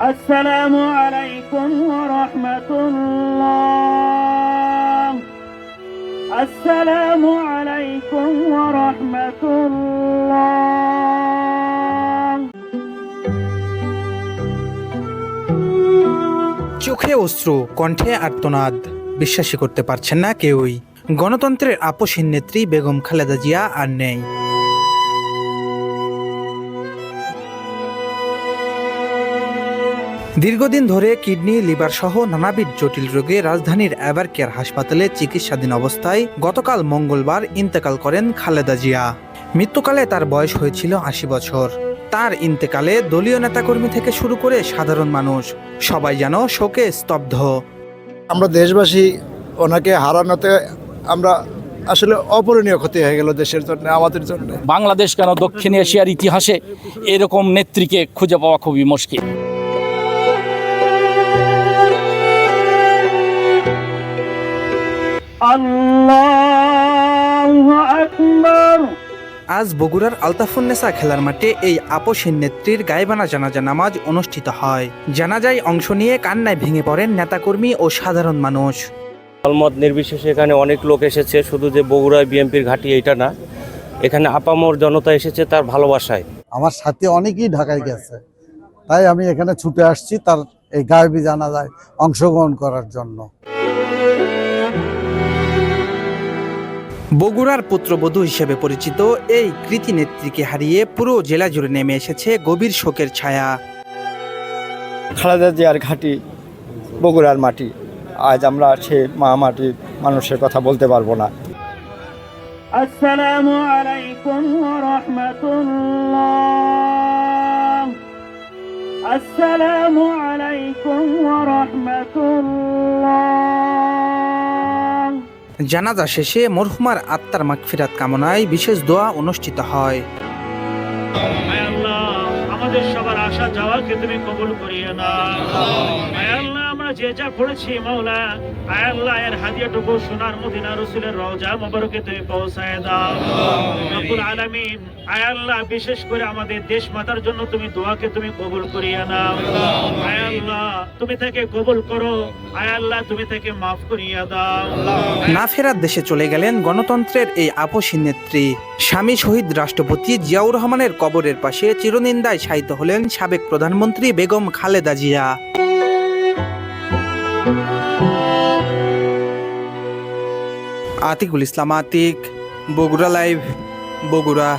السلام عليكم ورحمة الله السلام عليكم ورحمة الله চোখে অশ্রু কণ্ঠে আর্তনাদ বিশ্বাসই করতে পারছেন না কেউই গণতন্ত্রের আপসীন নেত্রী বেগম খালেদা জিয়া আর নেই দীর্ঘদিন ধরে কিডনি লিভার সহ নানাবিধ জটিল রোগে রাজধানীর এভার কেয়ার হাসপাতালে চিকিৎসাধীন অবস্থায় গতকাল মঙ্গলবার ইন্তেকাল করেন খালেদা জিয়া। মৃত্যুকালে তার বয়স হয়েছিল আশি বছর। তার ইন্তেকালে দলীয় নেতাকর্মী থেকে শুরু করে সাধারণ মানুষ। সবাই যেন শোকে স্তব্ধ। আমরা দেশবাসী ওনাকে হারানোতে আমরা আসলে অপূরণীয় ক্ষতি হয়ে গেল দেশের জন্য আমাদের জন্য। বাংলাদেশ কেন দক্ষিণ এশিয়ার ইতিহাসে এরকম নেত্রীকে খুঁজে পাওয়া খুবই মুশকিল? আজ বগুড়ার আলতাফুন্নেসা খেলার মাঠে এই আপসীন নেত্রীর গায়েবানা জানাজা নামাজ অনুষ্ঠিত হয়। জানাজায় অংশ নিয়ে কান্নায় ভেঙে পড়েন নেতাকর্মী ও সাধারণ মানুষ। দলমত নির্বিশেষে এখানে অনেক লোক এসেছে শুধু যে বগুড়ায় বিএনপির ঘাঁটি এটা না এখানে আপামর জনতা এসেছে তার ভালোবাসায়। আমার সাথে অনেকেই ঢাকায় গেছে তাই আমি এখানে ছুটে আসছি তার এই গায়বী জানাজায় অংশগ্রহণ করার জন্য। বগুড়ার পুত্রবধূ হিসেবে পরিচিত এই কৃতি নেত্রীকে হারিয়ে পুরো জেলা জুড়ে নেমে এসেছে গভীর শোকের ছায়া। খালেদা জিয়ার ঘাটি বগুড়ার মাটি। আজ আমরা সে মা মাটির মানুষের কথা বলতে পারব না। আসসালামু আলাইকুম ওয়া রাহমাতুল্লাহ। السلام عليكم ورحمة الله জানাজা শেষে মরহুমার আত্মার মাগফিরাত কামনায় বিশেষ দোয়া অনুষ্ঠিত হয় আয় আল্লাহ আমাদের সবার আশা যাওয়াকে তুমি কবুল করিয়ে না আয় আল্লাহ আমরা যে যা পড়েছি মাওলা আয় আল্লাহ এর হাদিয়াটুকু সোনার মদিনা রসুলের রওজা মোবারকে তুমি পৌঁছায় দাও। রব্বুল আলামিন আয় আল্লাহ বিশেষ করে আমাদের দেশ মাতার জন্য তুমি দোয়াকে তুমি কবুল করিয়ে নাও। আয় আল্লাহ তুমি তাকে কবুল করো। আয় আল্লাহ তুমি তাকে মাফ করিয়া দাও। না ফেরার দেশে চলে গেলেন গণতন্ত্রের এই আপসীন নেত্রী। স্বামী শহীদ রাষ্ট্রপতি জিয়াউর রহমানের কবরের পাশে চিরনিন্দায় শায়িত হলেন সাবেক প্রধানমন্ত্রী বেগম খালেদা জিয়া। আতিকুল ইসলাম আতিক বগুড়া লাইভ বগুড়া।